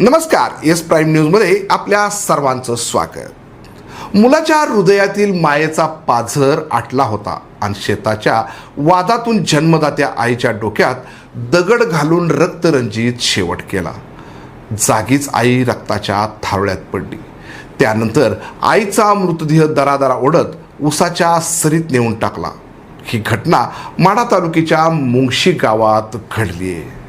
नमस्कार yes prime न्यूजमध्ये आपल्या सर्वांचं स्वागत. मुलाच्या हृदयातील मायेचा पाझर आटला होता आणि शेताच्या वादातून जन्मदात्या आईच्या डोक्यात दगड घालून रक्तरंजित शेवट केला. जागीच आई रक्ताच्या थावळ्यात पडली. त्यानंतर आईचा मृतदेह दरादरा ओढत उसाच्या सरीत नेऊन टाकला. ही घटना माढा तालुक्याच्या मुंगशी गावात घडली आहे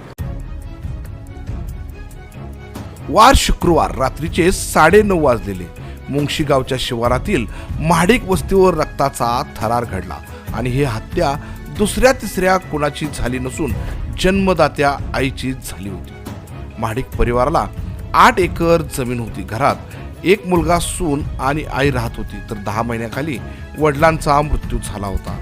वार शुक्रवार रात्रीचे साडेनऊ वाजलेले. मुंगशी गावच्या शिवारातील महाडिक वस्तीवर रक्ताचा थरार घडला आणि ही हत्या दुसऱ्या तिसऱ्या कुणाची झाली नसून जन्मदात्या आईची झाली होती. महाडिक परिवाराला आठ एकर जमीन होती. घरात एक मुलगा सून आणि आई राहत होती. तर दहा महिन्याखाली वडिलांचा मृत्यू झाला होता.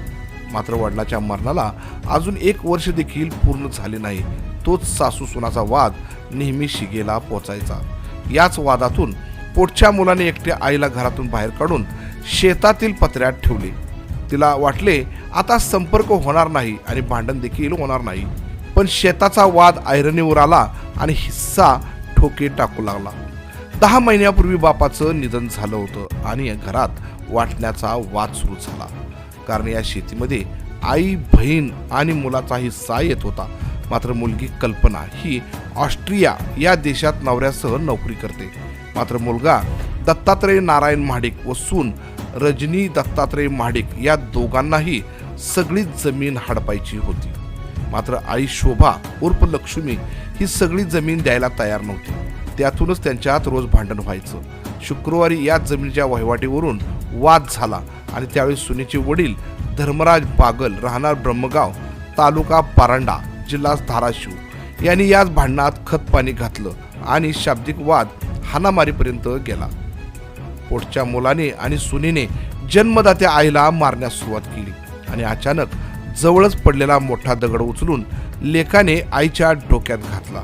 मात्र वडिलाच्या मरणाला अजून एक वर्ष देखील पूर्ण झाले नाही. तोच सासू सुनाचा वाद नेहमी शिगेला पोचायचा. याच वादातून पोटच्या मुलाने एकट्या आईला घरातून बाहेर काढून शेतातील पत्र्यात ठेवले. तिला वाटले आता संपर्क होणार नाही आणि भांडण देखील होणार नाही. पण शेताचा वाद ऐरणीवर आला आणि हिस्सा ठोके टाकू लागला. दहा महिन्यापूर्वी बापाचं निधन झालं होतं आणि घरात वाटण्याचा वाद सुरू झाला. कारण या शेतीमध्ये आई बहीण आणि मुलाचा हिस्सा येत होता. मात्र मुलगी कल्पना ही ऑस्ट्रिया या देशात नवऱ्यासह नोकरी करते. मात्र मुलगा दत्तात्रय नारायण महाडिक व सून रजनी दत्तात्रय महाडिक या दोघांनाही सगळी जमीन हडपायची होती. मात्र आई शोभा उर्फ लक्ष्मी ही सगळी जमीन द्यायला तयार नव्हती. त्यातूनच त्यांच्यात रोज भांडण व्हायचं. शुक्रवारी या जमिनीच्या वहिवाटीवरून वाद झाला आणि त्यावेळी सुनेचे वडील धर्मराज बागल राहणार ब्रह्मगाव तालुका पारंडा जिल्हा धाराशिव यांनी याच भांडणात खत पाणी घातलं आणि शाब्दिक वाद हाणामारीपर्यंत गेला. पोटच्या मुलाने आणि सुनीने जन्मदात्या आईला मारण्यास सुरुवात केली आणि अचानक जवळच पडलेला मोठा दगड उचलून लेकाने आईच्या डोक्यात घातला.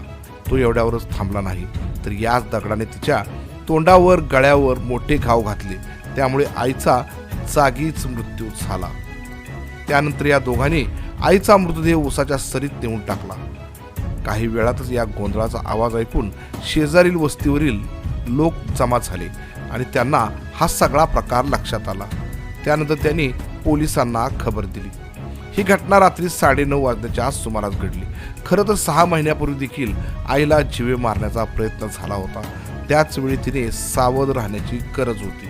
तो एवढ्यावरच थांबला नाही तर याच दगडाने तिच्या तोंडावर गळ्यावर मोठे घाव घातले. त्यामुळे आईचा जागीच मृत्यू झाला. त्यानंतर या दोघांनी आईचा मृतदेह उसाच्या सरीत नेऊन टाकला. काही वेळातच या गोंधळाचा आवाज ऐकून शेजारील वस्तीवरील लोक जमा झाले आणि त्यांना हा सगळा प्रकार लक्षात आला. त्यानंतर त्यांनी पोलिसांना खबर दिली. ही घटना रात्री साडेनऊ वाजण्याच्या सुमारास घडली. खरं तर सहा महिन्यापूर्वी देखील आईला जिवे मारण्याचा प्रयत्न झाला होता. त्याचवेळी तिने सावध राहण्याची गरज होती.